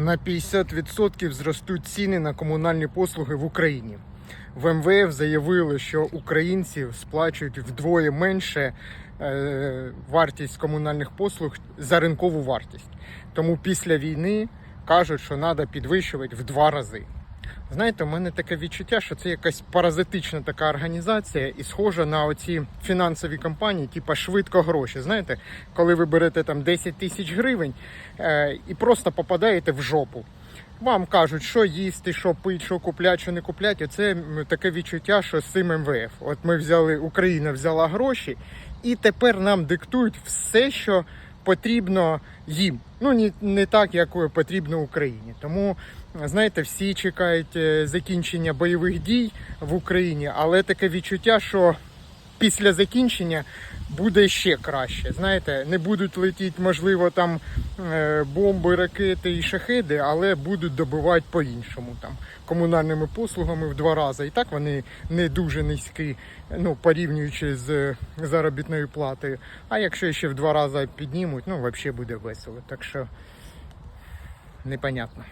На 50% зростуть ціни на комунальні послуги в Україні. В МВФ заявили, що українці сплачують вдвоє менше е, вартість комунальних послуг за ринкову вартість. Тому після війни кажуть, що треба підвищувати в два рази. Знаєте, у мене таке відчуття, що це якась паразитична така організація і схожа на оці фінансові компанії, типу швидко гроші. Знаєте, коли ви берете там 10 тисяч гривень е, і просто попадаєте в жопу. Вам кажуть, що їсти, що пити, що купляти, що не купляти. Оце таке відчуття, що з цим МВФ. От ми взяли, Україна взяла гроші, і тепер нам диктують все, що потрібно їм. Ну не, не так, як потрібно Україні. Тому знаєте, всі чекають е, закінчення бойових дій в Україні, але таке відчуття, що після закінчення буде ще краще. Знаєте, не будуть летіти, можливо, там е, бомби, ракети і шахеди, але будуть добивати по-іншому там комунальними послугами в два рази. І так вони не дуже низькі, ну порівнюючи з заробітною платою. А якщо ще в два рази піднімуть, ну взагалі буде весело. Так що непонятно.